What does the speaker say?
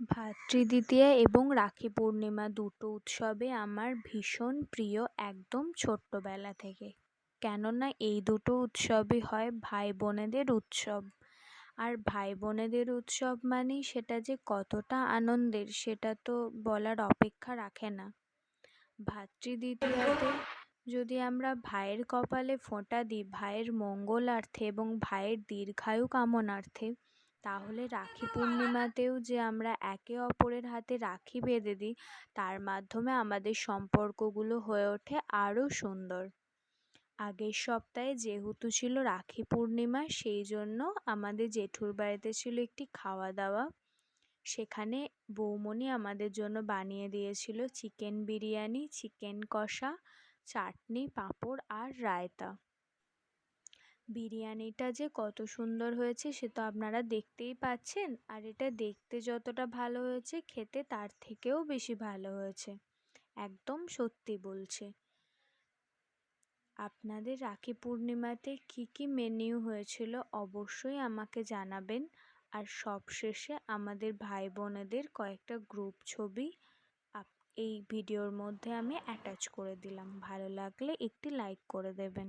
ভাতৃদ্বিতীয়া এবং রাখি পূর্ণিমা দুটো উৎসবে আমার ভীষণ প্রিয় একদম ছোট্টবেলা থেকে। কেননা এই দুটো উৎসবই হয় ভাই বোনেদের উৎসব। আর ভাই বোনেদের উৎসব মানেই সেটা যে কতটা আনন্দের সেটা তো বলার অপেক্ষা রাখে না। ভাতৃদ্বিতীয়াতে যদি আমরা ভাইয়ের কপালে ফোঁটা দিই, ভাইয়ের মঙ্গলার্থে এবং ভাইয়ের দীর্ঘায়ু কামনার্থে তাহলে রাখি পূর্ণিমাতেও যে আমরা একে অপরের হাতে রাখি বেঁধে দিই, তার মাধ্যমে আমাদের সম্পর্কগুলো হয়ে ওঠে আরও সুন্দর। আগের সপ্তাহে যেহেতু ছিল রাখি পূর্ণিমা, সেই জন্য আমাদের জেঠুর বাড়িতে ছিল একটি খাওয়া দাওয়া সেখানে বৌমনি আমাদের জন্য বানিয়ে দিয়েছিল চিকেন বিরিয়ানি, চিকেন কষা, চাটনি, পাঁপড় আর রায়তা। বিরিয়ানিটা যে কত সুন্দর হয়েছে সে তো আপনারা দেখতেই পাচ্ছেন। আর এটা দেখতে যতটা ভালো হয়েছে, খেতে তার থেকেও বেশি ভালো হয়েছে। একদম সত্যি বলছে। আপনাদের রাখি পূর্ণিমাতে কী কী মেনিউ হয়েছিল অবশ্যই আমাকে জানাবেন। আর সবশেষে আমাদের ভাই বোনেদের কয়েকটা গ্রুপ ছবি এই ভিডিওর মধ্যে আমি অ্যাটাচ করে দিলাম। ভালো লাগলে একটি লাইক করে দেবেন।